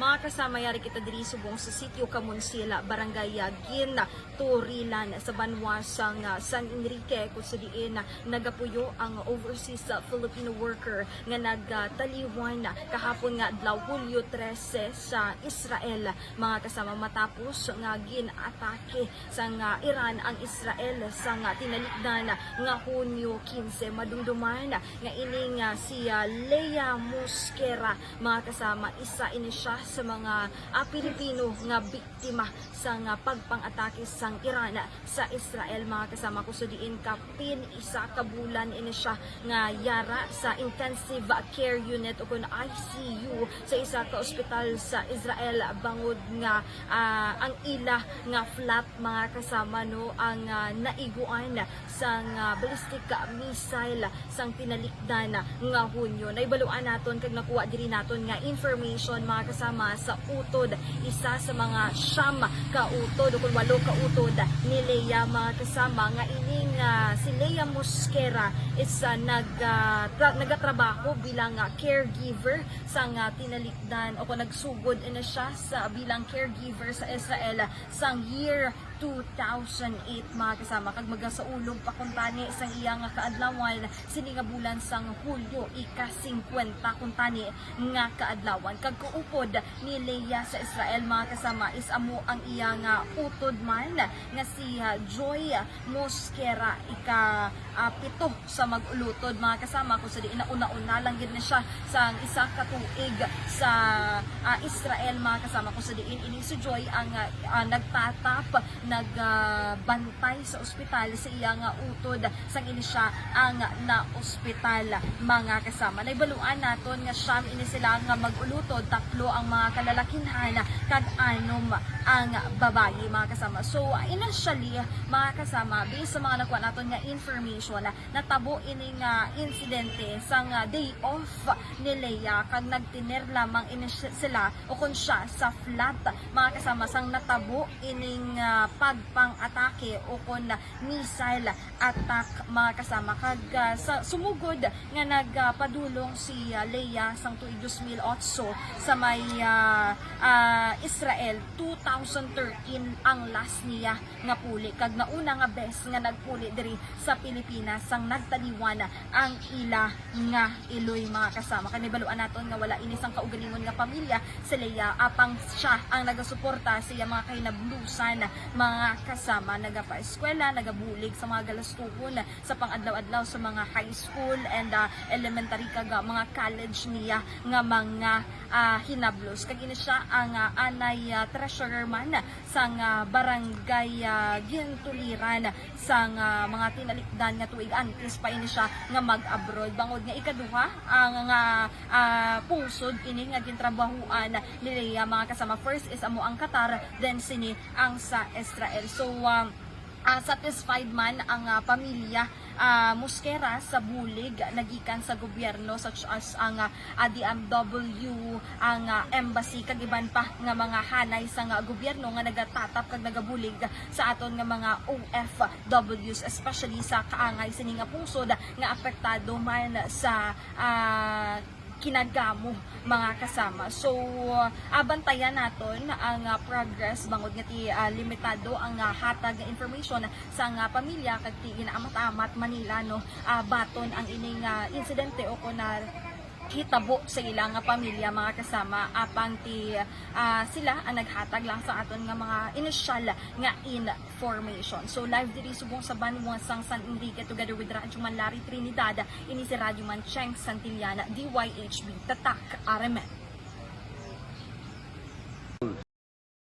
Mga kasama yari kita diri subong sa sitio Kamunsila, Barangay Gin, Turilan sa Banwasang uh, San Enrique. Kung sa diin na nagapuyo ang overseas uh, Filipino worker nga nagtaliwan kahapon nga adlaw Hulyo 13 sa Israel. Mga kasama matapos nga gin-atake sa nga Iran ang Israel sa nga tinalikdan nga Hunyo 15 madumduman nga uh, si Leia Mosquera. Mga kasama isa ini siya sa mga ah, Pilipino nga biktima sa nga pagpang-atake sang Iran sa Israel. Mga kasama ko diin kapin isa ka bulan ini siya nga yara sa intensive care unit o kun ICU sa isa ka ospital sa Israel. Bangod nga ah, ang ila nga flat mga kasama no ang ah, naiguan sa nga ballistic missile sang tinalikdan nga hunyo. Naibaluan naton kag nakuha diri naton nga information mga kasama sa utod isa sa mga siyam ka utod o kung walo ka utod ni Leia mga kasama nga ining ah, si Leia Mosquera is ah, nag tra- nagatrabaho bilang ah, caregiver sa nga tinalikdan o kung nagsugod ina siya sa bilang caregiver sa Israel sang year 2008 mga kasama. Kag maga sa ulog pakuntani sang iya nga kaadlawan sini nga bulan sang Hulyo ika 50 kuntani nga kaadlawan. Kag kuupod ni Leia sa Israel mga kasama is amo ang iya nga utod man nga si ah, Joy Mosquera ika ah, pito sa magulutod mga kasama. Kung sa di una-una lang gid na siya sa isa ka tuig sa ah, Israel mga kasama. Kung sa diin ini si Joy ang ah, ah, nagtatap nagbantay sa ospital sa iya nga utod. Sang ini siya ang na ospital mga kasama. Naibaluan naton nga siyam ini sila nga magulutod. Tatlo ang mga kalalakinhan. Kag anom ang babayi mga kasama. So initially mga kasama based sa mga nakuha naton nga information natabo ini nga insidente sa nga day off ni Leia. Kag nagtiner lamang ini sila o kun siya sa flat. Mga kasama sang natabo ining ah, pagpang-atake o kun missile attack mga kasama. Kag ah, sa sumugod nga nagpadulong si ah, Leia sang tuig 2008 sa may ah, ah, Israel. 2013 ang last niya nga puli. Kag nauna nga best nga nagpuli diri sa Pilipinas sang nagtaliwan ang ila nga iloy mga kasama. Kanibaluan naton nga wala ini sang kaugalingon nga pamilya si Leia apang siya ang nagasuporta sa iya mga kahinablusan mga kasama nagapa-eskwela nagabulig sa mga galastuhon sa pang-adlaw-adlaw sa mga high school and ah, elementary kag mga college niya nga mga ah, hinablos. Kag ini siya ang ah, anay ah, treasurer man sa nga barangay ah, Gintuliran. Sa nga mga tinalikdan nga tuig antes pa ini siya nga mag-abroad. Bangod nga ikaduha ang nga ah, pungsod ini nga gintrabahuan ni Leia mga kasama. First is amo ang Qatar then sini ang sa Israel. So um, ah, satisfied man ang ah, pamilya ah, Mosquera sa bulig nagikan sa gobyerno such as ang ah, ADMW ang ah, embassy kag iban pa nga mga hanay sa nga gobyerno nga nagatatap kag nagabulig sa aton nga mga OFWs especially sa kaangay sini nga pungsod nga apektado man sa ah, kinagamo mga kasama. So, uh, abantayan naton ang uh, progress bangod nga ti uh, limitado ang uh, hatag nga information sa nga pamilya kag ti inaama't-amat Manila no uh, baton ang ining uh, insidente o kun na hitabo sa ilang nga pamilya mga kasama apang ti ah, sila ang naghatag lang sa aton nga mga initial nga information. So live diri subong sa Banwasang San Enrique together with Radyo Man Larry Trinidad ini si Radyo Man Cheng Santillana DYHB Tatak Aramen.